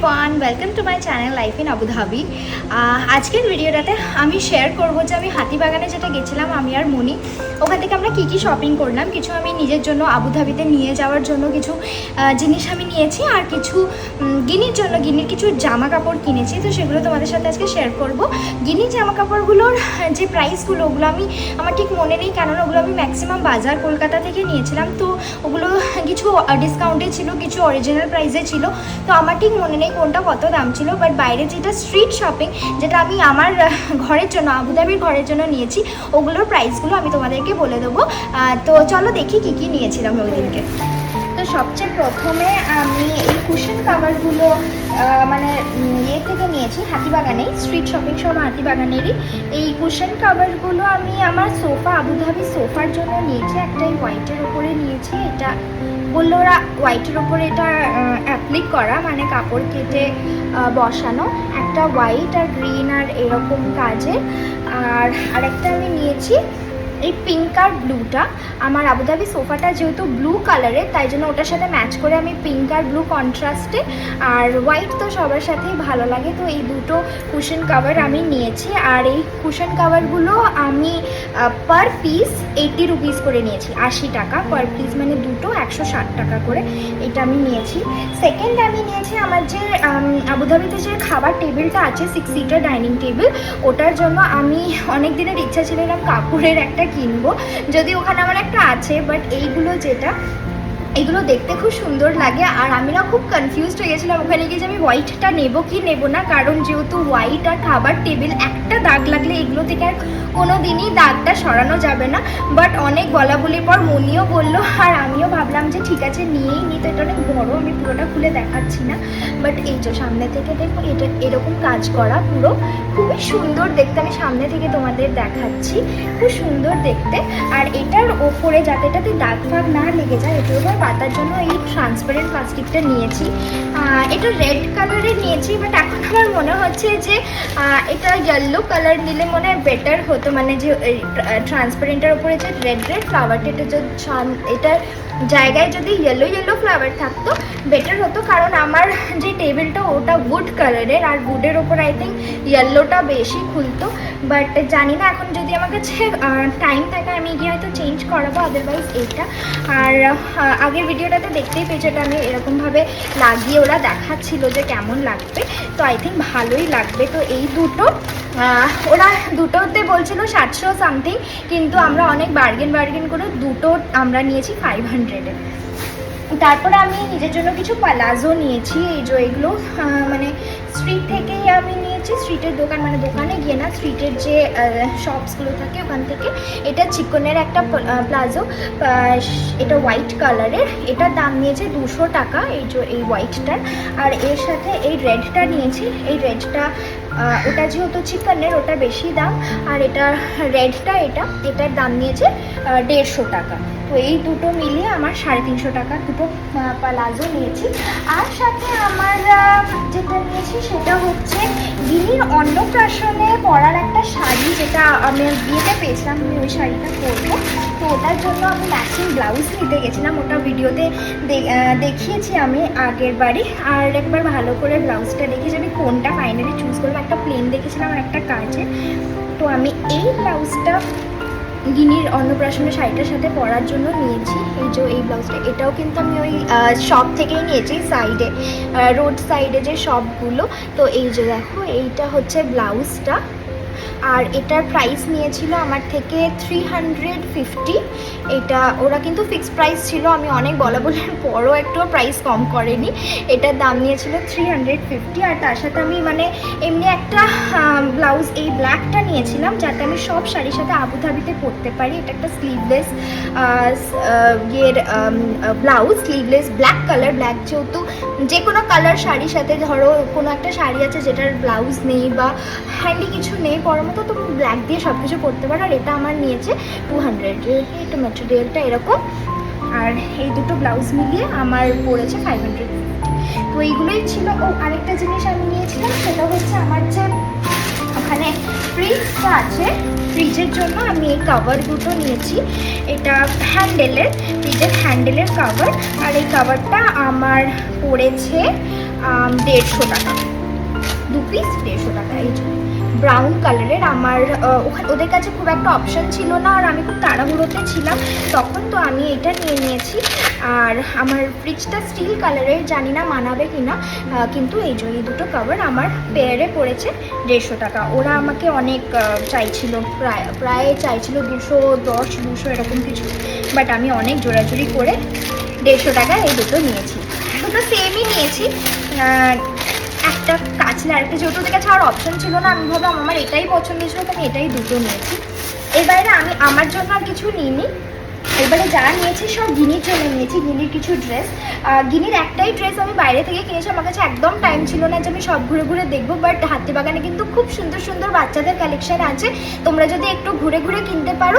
Everyone welcome to my channel life in Abu Dhabi আজকের ভিডিওটাতে আমি শেয়ার করব যে আমি হাতিবাগানে যেটা গেছিলাম, আমি আর মনি। ওখান থেকে আমরা কী কী শপিং করলাম, কিছু আমি নিজের জন্য আবুধাবিতে নিয়ে যাওয়ার জন্য কিছু জিনিস আমি নিয়েছি আর কিছু গিনির জন্য, গিনির কিছু জামা কাপড় কিনেছি। তো সেগুলো তোমাদের সাথে আজকে শেয়ার করব। গিনির জামা কাপড়গুলোর যে প্রাইসগুলো ওগুলো আমি, আমার ঠিক মনে নেই, কেননা ওগুলো আমি ম্যাক্সিমাম বাজার কলকাতা থেকে নিয়েছিলাম। তো ওগুলো কিছু ডিসকাউন্টে ছিল, কিছু অরিজিনাল প্রাইসে ছিল। তো আমার ঠিক মনে নেই কোনটা কত দাম ছিল বাট বাইরে যেটা স্ট্রিট শপিং যেটা আমি আমার ঘরের জন্য, আবুধাবির ঘরের জন্য নিয়েছি, ওগুলোর প্রাইসগুলো আমি তোমাদেরকে বলে দেবো। তো চলো দেখি কী কী নিয়েছিলাম ওই দিনকে তো সবচেয়ে প্রথমে আমি এই কুশন কাভারগুলো মানে ইয়ে থেকে নিয়েছি, হাতিবাগানেই স্ট্রিট শপিং সব হাতিবাগানেরই। এই কুশন কাভারগুলো আমি আমার সোফা আবুধাবি সোফার জন্য নিয়েছি একটা হোয়াইটের ওপরে নিয়েছি, এটা বলল ওরা হোয়াইটের ওপরে এটা অ্যাপ্লিক করা মানে কাপড় কেটে বসানো। একটা হোয়াইট আর গ্রিন আর এরকম কাজে আর আরেকটা আমি নিয়েছি এই পিঙ্ক আর ব্লুটা আমার আবুধাবি সোফাটা যেহেতু ব্লু কালারের তাই জন্য ওটার সাথে ম্যাচ করে আমি পিঙ্ক আর ব্লু কন্ট্রাস্টে আর হোয়াইট তো সবার সাথেই ভালো লাগে, তো এই দুটো কুশন কাভার আমি নিয়েছি। আর এই কুশন কাভারগুলো আমি পার পিস এইটি রুপিস করে নিয়েছি, আশি টাকা। পার পিস মানে দুটো, একশো ষাট টাকা করে এটা আমি নিয়েছি। সেকেন্ড আমি নিয়েছি আমার যে আবুধাবিতে যে খাবার টেবিলটা আছে সিক্স সিটার ডাইনিং টেবিল ওটার জন্য আমি অনেক দিনের ইচ্ছা ছিল এরকম কাপড়ের একটা কিনবো। যদি ওখানে আমার একটা আছে বাট এইগুলো যেটা, এগুলো দেখতে খুব সুন্দর লাগে। আর আমি না খুব কনফিউজড হয়ে গেছিলাম ওখানে গিয়ে যে আমি হোয়াইটটা নেব কি নেব না, কারণ যেহেতু হোয়াইট আর খাবার টেবিল একটা দাগ লাগলে এগুলো থেকে আর কোনো দিনই দাগটা সরানো যাবে না। বাট অনেক বলা বলির পর মনিও বলল, আর আমিও ভাবলাম যে ঠিক আছে, নিয়েই নিই তো এটা অনেক বড়ো, আমি পুরোটা খুলে দেখাচ্ছি না। বাট এই যে সামনে থেকে দেখো, এটা এরকম কাজ করা পুরো। খুবই সুন্দর দেখতে, আমি সামনে থেকে তোমাদের দেখাচ্ছি। খুব সুন্দর দেখতে। আর এটার ওপরে যাতে এটাতে দাগ ফাগ না লেগে যায়, এটার উপর পাতার জন্য এই ট্রান্সপারেন্ট প্লাস্টিকটা নিয়েছি। এটা রেড কালারের নিয়েছি বাট এখন আমার মনে হচ্ছে যে এটা ইয়েলো কালার নিলে মনে হয় বেটার হতো। মানে যে ট্রান্সপারেন্টের ওপরে যে রেড রেড ফ্লাওয়ারটা এটা যে এটা জায়গায় যদি ইয়েলো ইয়েলো ফ্লাওয়ার থাকতো বেটার হতো। কারণ আমার যে টেবিলটা ওটা উড কালারের আর উডের ওপর আই থিঙ্ক ইয়েলোটা বেশি খুলতো। বাট জানি না, এখন যদি আমার কাছে টাইম থাকে, আমি গিয়ে হয়তো চেঞ্জ করাবো। আদারওয়াইজ এইটা আর আগের ভিডিওটাতে দেখতেই পেয়েছি, এটা আমি এরকমভাবে লাগিয়ে ওরা দেখাচ্ছিল যে কেমন লাগবে। তো আই থিঙ্ক ভালোই লাগবে। তো এই দুটো ওরা দুটোতে বলছিল সাতশো সামথিং কিন্তু আমরা অনেক বার্গেন বার্গেন করে দুটো আমরা নিয়েছি ফাইভ হান্ড্রেডে তারপরে আমি নিজের জন্য কিছু পালাজো নিয়েছি, এই যে এগুলো মানে স্ট্রিট থেকেই আমি নিয়েছি স্ট্রিটের দোকান মানে দোকানে গিয়ে না স্ট্রিটের যে শপসগুলো থাকে ওখান থেকে, এটা চিকনের একটা প্লাজো এটা হোয়াইট কালারের এটার দাম নিয়েছে দুশো টাকা, এই যে, এই হোয়াইটটার আর এর সাথে এই রেডটা নিয়েছি, এই রেডটা ওটা যেহেতু চিকেনের, ওটা বেশি দাম, আর এটা রেডটা এটা, এটার দাম নিয়েছে দেড়শো টাকা। তো এই দুটো মিলিয়ে আমার সাড়ে তিনশো টাকা দুটো পালাজো নিয়েছি। আর সাথে আমার যেটা নিয়েছি সেটা হচ্ছে গিনির অন্নপ্রাশনে পরার একটা শাড়ি, যেটা আমি বিয়েতে পেয়েছিলাম, আমি ওই শাড়িটা পরবো। ওটার জন্য আমি ম্যাচিং ব্লাউজ নিতে গেছিলাম। ওটা ভিডিওতে দেখিয়েছি আমি আগের বারে আর একবার ভালো করে ব্লাউজটা দেখেছি আমি কোনটা ফাইনালি চুজ করব একটা প্লেন দেখেছিলাম আর একটা কাজে তো আমি এই ব্লাউজটা গিনির অন্নপ্রাশনের শাড়িটার সাথে পরার জন্য নিয়েছি। এই যে এই ব্লাউজটা এটাও কিন্তু আমি ওই শপ থেকেই নিয়েছি সাইডে রোড সাইডে যে শপগুলো তো এই যে দেখো, এইটা হচ্ছে ব্লাউজটা আর এটার প্রাইস নিয়েছিল আমার থেকে থ্রি হান্ড্রেড ফিফটি এটা, ওরা কিন্তু ফিক্সড প্রাইস ছিল, আমি অনেক বলা বলার পরও একটু প্রাইস কম করেনি। এটার দাম নিয়েছিল থ্রি হান্ড্রেড ফিফটি আর তার সাথে আমি মানে এমনি একটা ব্লাউজ এই ব্ল্যাকটা নিয়েছিলাম যাতে আমি সব শাড়ির সাথে আবুধাবিতে পরতে পারি। এটা একটা স্লিভলেস ইয়ের blouse sleeveless black colour black যেহেতু যে কোনো কালার শাড়ির সাথে, ধরো কোনো একটা শাড়ি আছে যেটার ব্লাউজ নেই বা হ্যান্ডি কিছু নেই পরার মতো তুমি ব্ল্যাক দিয়ে সব কিছু পরতে পারো আর এটা আমার নিয়েছে টু হান্ড্রেড এটা ম্যাটেরিয়ালটা এরকম। আর এই দুটো ব্লাউজ মিলিয়ে আমার পড়েছে ফাইভ হান্ড্রেড তো এইগুলোই ছিল। ও, আরেকটা জিনিস আমি নিয়েছিলাম, সেটা হচ্ছে আমার যে ওখানে ফ্রিজটা আছে ফ্রিজের জন্য আমি এই কাভার দুটো নিয়েছি। এটা হ্যান্ডেলের ফ্রিজের হ্যান্ডেলের কাভার আর এই কাভারটা আমার পড়েছে দেড়শো টাকা। দু পিস দেড়শো টাকা, এই ব্রাউন কালারের আমার ওদের কাছে খুব একটা অপশান ছিল না, আর আমি খুব তাড়াহুড়োতে ছিলাম। তখন তো আমি এটা নিয়ে নিয়েছি। আর আমার ফ্রিজটা স্টিল কালারের জানি না মানাবে কি না কিন্তু এই যে, এই দুটো কাভার আমার পেয়ারে পড়েছে দেড়শো টাকা। ওরা আমাকে অনেক চাইছিল, প্রায় প্রায় চাইছিল দুশো দশ, দুশো এরকম কিছু। বাট আমি অনেক জোরাজুরি করে দেড়শো টাকা এই দুটো নিয়েছি। দুটো সেমই নিয়েছি। একটা কাচলে আরেকটা যেহেতু ওদের কাছে আর অপশন ছিল না। আমি ভাবলাম, আমার এটাই পছন্দ ছিল তো আমি এটাই দুটো নিয়েছি। এর বাইরে আমি আমার জন্য আর কিছু নিইনি। এবারে যা নিয়েছি, সব গিনির জন্য নিয়েছি, গিনির কিছু ড্রেস গিনির একটাই ড্রেস আমি বাইরে থেকে কিনেছি, আমার কাছে একদম টাইম ছিল না যে আমি সব ঘুরে ঘুরে দেখব বাট হাতিবাগানে কিন্তু খুব সুন্দর সুন্দর বাচ্চাদের কালেকশন আছে। তোমরা যদি একটু ঘুরে ঘুরে কিনতে পারো,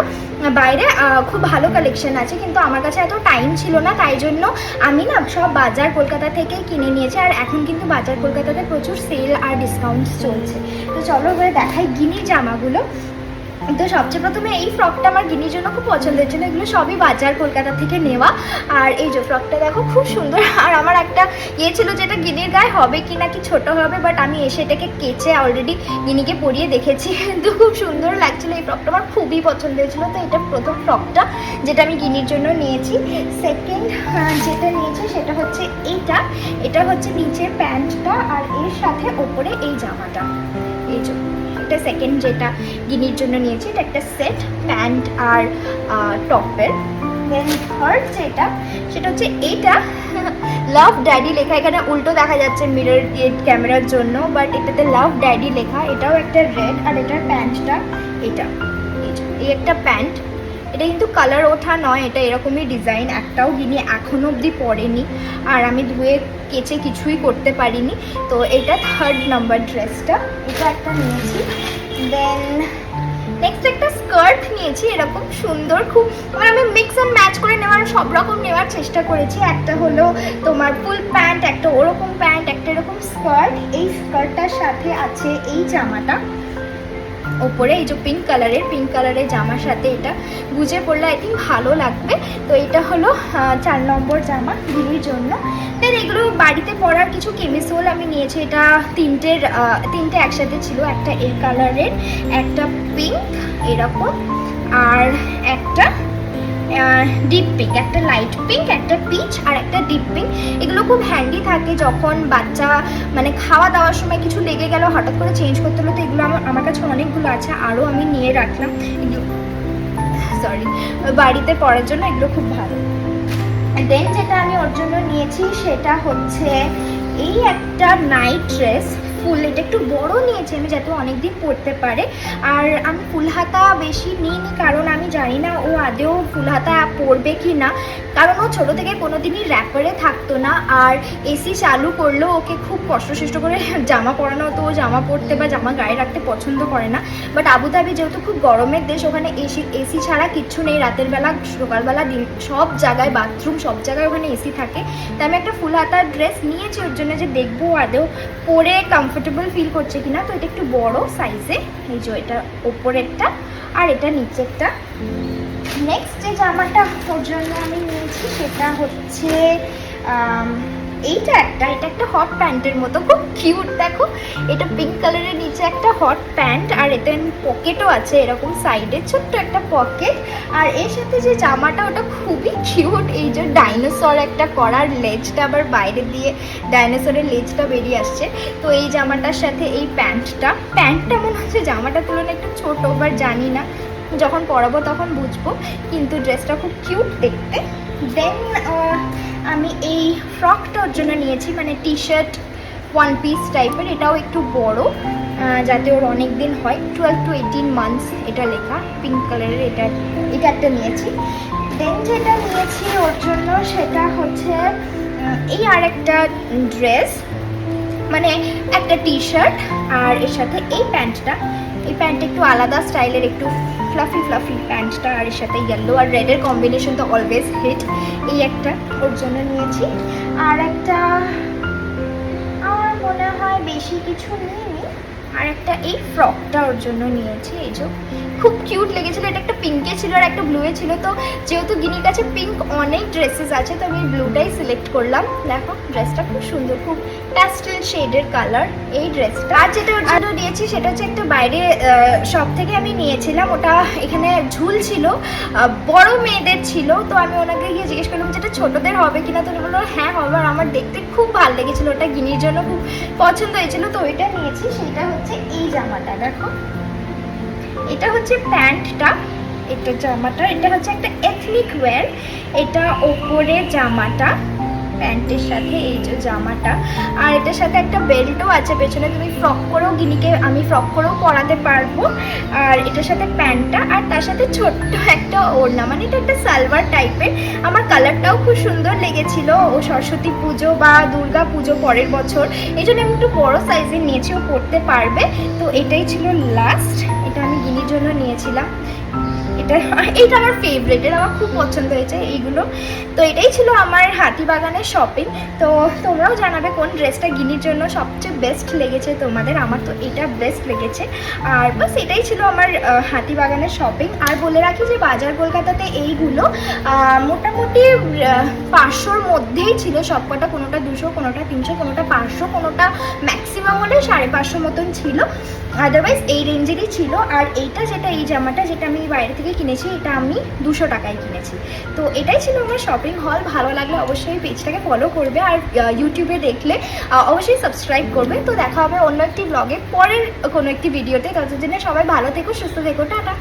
বাইরে খুব ভালো কালেকশন আছে, কিন্তু আমার কাছে এত টাইম ছিল না, তাই জন্য আমি না সব বাজার কলকাতা থেকেই কিনে নিয়েছি। আর এখন কিন্তু বাজার কলকাতাতে প্রচুর সেল আর ডিসকাউন্টস চলছে। তো চলো এবারে দেখাই গিনি জামাগুলো। তো সবচেয়ে প্রথমে এই ফ্রকটা আমার গিনির জন্য খুব পছন্দের জন্য। এগুলো সবই বাজার কলকাতা থেকে নেওয়া। আর এই যে ফ্রকটা দেখো, খুব সুন্দর। আর আমার একটা ইয়ে ছিল যে এটা গিনির গায়ে হবে কি না কি ছোট হবে বাট আমি এসে এটাকে কেচে অলরেডি গিনিকে পরিয়ে দেখেছি। তো খুব সুন্দর লাগছিল এই ফ্রকটা। আমার খুবই পছন্দ ছিল। তো এটা প্রথম ফ্রকটা যেটা আমি গিনির জন্য নিয়েছি। সেকেন্ড যেটা নিয়েছি সেটা হচ্ছে এইটা। এটা হচ্ছে নিচের প্যান্টটা আর এর সাথে ওপরে এই জামাটা। এই একটা সেকেন্ড যেটা গিনির জন্য নিয়েছি, এটা একটা সেট প্যান্ট আর টপের দেন থার্ড যেটা, সেটা হচ্ছে এটা। লাভ ড্যাডি লেখা। এখানে উল্টো দেখা যাচ্ছে মিরর ক্যামেরার জন্য বাট এটাতে লাভ ড্যাডি লেখা। এটাও একটা রেড আর এটার প্যান্টটা এটা। এই একটা প্যান্ট এটা কিন্তু কালার ওঠা নয়, এটা এরকমই ডিজাইন একটাও গিনি এখনও অবধি পরেনি। আর আমি ধুয়ে কেচে কিছুই করতে পারিনি। তো এটা থার্ড নাম্বার ড্রেসটা এটা একটা নিয়েছি। দেন নেক্সট একটা স্কার্ট নিয়েছি, এরকম সুন্দর, খুব মানে আমি মিক্স অ্যান্ড ম্যাচ করে নেওয়ার, সব রকম নেওয়ার চেষ্টা করেছি। একটা হলো তোমার ফুল প্যান্ট একটা ওরকম প্যান্ট একটা এরকম স্কার্ট এই স্কার্টটার সাথে আছে এই জামাটা। ওপরে এই যে পিঙ্ক কালারের পিঙ্ক কালারের জামার সাথে এটা গুজে পড়লে আই থিঙ্ক ভালো লাগবে। তো এটা হলো চার নম্বর জামা দিদির জন্য। দেন এগুলো বাড়িতে পরার কিছু কেমিসোল আমি নিয়েছি। এটা তিনটের তিনটে একসাথে ছিল। একটা এই কালারের একটা পিঙ্ক এরকম, আর একটা ডিপ পিঙ্ক একটা লাইট পিঙ্ক একটা পিচ আর একটা ডিপ পিঙ্ক এগুলো খুব হ্যান্ডি থাকে যখন বাচ্চা মানে খাওয়া দাওয়ার সময় কিছু লেগে গেল, হঠাৎ করে চেঞ্জ করতে হলো, তো এগুলো আমার আমার কাছে অনেকগুলো আছে, আরও আমি নিয়ে রাখলাম। সরি বাড়িতে পড়ার জন্য এগুলো খুব ভালো। দেন যেটা আমি ওর জন্য নিয়েছি, সেটা হচ্ছে এই একটা নাইট ড্রেস ফুল, এটা একটু বড় নিয়েছি আমি যাতে অনেকদিন পরতে পারে। আর আমি ফুল হাতা বেশি নিইনি, কারণ আমি জানি না ও আদেও ফুল হাতা পরবে কি না। কারণ ও ছোটো থেকে কোনো দিনই র্যাপারে থাকতো না, আর এসি চালু করলেও ওকে খুব কষ্টসৃষ্ট করে জামা পরানো হতো। ও জামা পরতে বা জামা গায়ে রাখতে পছন্দ করে না। বাট আবুধাবি যেহেতু খুব গরমের দেশ, ওখানে এসি এসি ছাড়া কিচ্ছু নেই। রাতের বেলা, সকালবেলা দিন, সব জায়গায় বাথরুম সব জায়গায় ওখানে এসি থাকে। তাই আমি একটা ফুল হাতার ড্রেস নিয়েছি, ওর জন্য যে দেখব আদেও পরে কমফোর্টেবল ফিল করছে কিনা, তো এটা একটু বড় সাইজে এই যে এটা ওপরেরটা, আর এটা নিচেরটা। নেক্সট যে জামাটা ওর জন্য আমি নিয়েছি, সেটা হচ্ছে এইটা একটা, এটা একটা হট প্যান্টের মতো, খুব কিউট দেখো। এটা পিঙ্ক কালারের নিচে একটা হট প্যান্ট, আর এতে পকেটও আছে এরকম সাইডে ছোট্ট একটা পকেট আর এর সাথে যে জামাটা, ওটা খুবই কিউট এই যে ডাইনোসর একটা করার লেজটা আবার বাইরে দিয়ে ডাইনোসরের লেজটা বেরিয়ে আসছে। তো এই জামাটার সাথে এই প্যান্টটা প্যান্টটা মনে হচ্ছে জামাটার তুলনায় একটু ছোটো বাট জানি না। যখন পরাবো তখন বুঝব, কিন্তু ড্রেসটা খুব কিউট দেখতে। দেন আমি এই ফ্রকটা ওর জন্য নিয়েছি মানে টি শার্ট ওয়ান পিস টাইপের এটাও একটু বড় যাতে ওর অনেক দিন হয়। টুয়েলভ টু এইটিন মান্থস এটা লেখা পিঙ্ক কালারের এটা এটা একটা নিয়েছি। দেন যেটা নিয়েছি ওর জন্য সেটা হচ্ছে এই আর একটা ড্রেস মানে একটা টি শার্ট আর এর সাথে এই প্যান্টটা এই প্যান্টটা একটু আলাদা স্টাইলের একটু ফ্লাফি ফ্লাফি প্যান্টটা আর এর সাথে ইয়েলো আর রেডের কম্বিনেশন তো অলওয়েজ হিট এই একটা ওর জন্য নিয়েছি। আর একটা, আমার মনে হয় বেশি কিছু নিইনি আর একটা এই ফ্রকটা ওর জন্য নিয়েছি, এই যে। খুব কিউট লেগেছিল, এটা একটা পিঙ্কে ছিল আর একটা ব্লুয়ে ছিল। তো যেহেতু গিনির কাছে পিঙ্ক অনেক ড্রেসেস আছে, তো আমি ব্লুটাই সিলেক্ট করলাম। দেখো ড্রেসটা খুব সুন্দর, খুব প্যাস্টেল শেডের কালার এই ড্রেসটা আর যেটা ওর জন্য নিয়েছি, সেটা হচ্ছে একটা বাইরে শপ থেকে আমি নিয়েছিলাম। ওটা এখানে ঝুল ছিল বড় মেয়েদের ছিল। তো আমি ওনাকে গিয়ে জিজ্ঞেস করলাম, যেটা ছোটদের হবে কিনা? তো বলল হ্যাঁ হবে। আর আমার দেখতে খুব ভালো লেগেছিল। ওটা গিনির জন্য খুব পছন্দ হয়েছিল। তো ওইটা নিয়েছি। সেটা হচ্ছে এই জামাটা, দেখো। এটা হচ্ছে প্যান্টটা, এটা জামাটা, এটা হচ্ছে একটা এথনিক ওয়্যার এটা ওপরে জামাটা। প্যান্টের সাথে এই যে জামাটা। আর এটার সাথে একটা বেল্টও আছে, পেছনে তুমি ফ্রক করেও গিনিকে, আমি ফ্রক করেও পরাতে পারব। আর এটার সাথে প্যান্টটা, আর তার সাথে ছোট্ট একটা ওড়না মানে এটা একটা সালভার টাইপের। আমার কালারটাও খুব সুন্দর লেগেছিল। ও সরস্বতী পুজো বা দুর্গা পুজো পরের বছর, এই জন্য আমি একটু বড় সাইজের নিয়েছি, ও পরতে পারবে। তো এটাই ছিল লাস্ট এটা আমি গিনির জন্য নিয়েছিলাম। এটা এটা আমার ফেভারিট এটা আমার খুব পছন্দ হয়েছে এইগুলো। তো এটাই ছিল আমার হাতিবাগানের শপিং তো তোমরাও জানাবে কোন ড্রেসটা গিনির জন্য সবচেয়ে বেস্ট লেগেছে তোমাদের। আমার তো এটা বেস্ট লেগেছে। আর বাস এটাই ছিল আমার আহ, হাতিবাগানের শপিং আর বলে রাখি যে বাজার কলকাতাতে এইগুলো মোটামুটি পাঁচশোর মধ্যেই ছিল সবকটা। কোনোটা দুশো কোনোটা তিনশো কোনোটা পাঁচশো কোনোটা ম্যাক্সিমাম হলে সাড়ে পাঁচশো মতন ছিল। আদারওয়াইজ এই রেঞ্জেরই ছিল। আর এইটা যেটা, এই জামাটা যেটা আমি বাইরে থেকে কিনেছি, এটা আমি দুশো টাকায় কিনেছি। তো এটাই ছিল আমার শপিং হল ভালো লাগলে অবশ্যই পেজটাকে ফলো করবে। আর ইউটিউবে দেখলে অবশ্যই সাবস্ক্রাইব করবে। তো দেখা হবে অন্য একটি ব্লগে পরের কোনো একটি ভিডিওতে ততদিনে সবাই ভালো থেকো, সুস্থ থেকো, টাটা।